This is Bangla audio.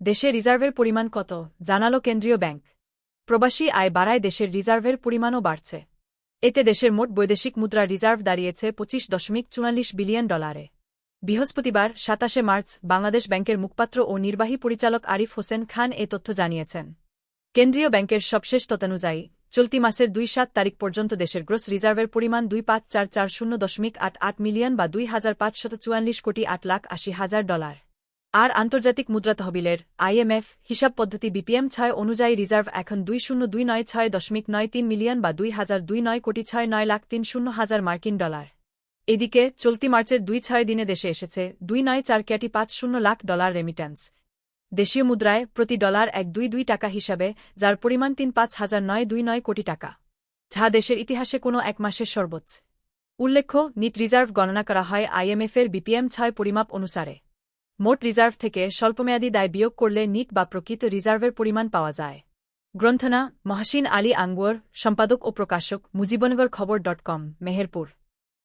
দেশে রিজার্ভের পরিমাণ কত? জানালো কেন্দ্রীয় ব্যাংক। প্রবাসী আয় বাড়ায় দেশের রিজার্ভের পরিমাণও বাড়ছে। এতে দেশের মোট বৈদেশিক মুদ্রা রিজার্ভ দাঁড়িয়েছে পঁচিশ দশমিক চুয়াল্লিশ বিলিয়ন ডলারে। বৃহস্পতিবার সাতাশে মার্চ বাংলাদেশ ব্যাংকের মুখপাত্র ও নির্বাহী পরিচালক আরিফ হোসেন খান এ তথ্য জানিয়েছেন। কেন্দ্রীয় ব্যাংকের সবশেষ ততানুযায়ী চলতি মাসের দুই সাত তারিখ পর্যন্ত দেশের গ্রোস রিজার্ভের পরিমাণ দুই পাঁচ চার চার শূন্য দশমিক আট আট মিলিয়ন বা দুই হাজার পাঁচশত চুয়াল্লিশ কোটি আট লাখ আশি হাজার ডলার। আর আন্তর্জাতিক মুদ্রা তহবিলের আইএমএফ হিসাব পদ্ধতি বিপিএম ছয় অনুযায়ী রিজার্ভ এখন দুই শূন্য দুই নয় ছয় দশমিক নয় তিন মিলিয়ন বা দুই হাজার দুই নয় কোটি ছয় নয় লাখ তিন শূন্য হাজার মার্কিন ডলার। এদিকে চলতি মার্চের দুই ছয় দিনে দেশে এসেছে দুই নয় চার ক্যাটি পাঁচ শূন্য লাখ ডলার রেমিট্যান্স দেশীয় মুদ্রায় প্রতি ডলার এক দুই দুই টাকা হিসাবে, যার পরিমাণ তিন পাঁচ হাজার নয় দুই নয় কোটি টাকা। যা দেশের ইতিহাসে কোনো এক মাসের সর্বোচ্চ। উল্লেখ্য, নিট রিজার্ভ গণনা করা হয় আইএমএফের বিপিএম ছয় পরিমাপ অনুসারে। মোট রিজার্ভ থেকে স্বল্পমেয়াদী দায় বিয়োগ করলে নিট বা প্রকৃত রিজার্ভের পরিমাণ পাওয়া যায়। গ্রন্থনা, মহাসিন আলী আঙ্গুয়ার, সম্পাদক ও প্রকাশক, মুজিবনগর খবর ডট কম, মেহেরপুর।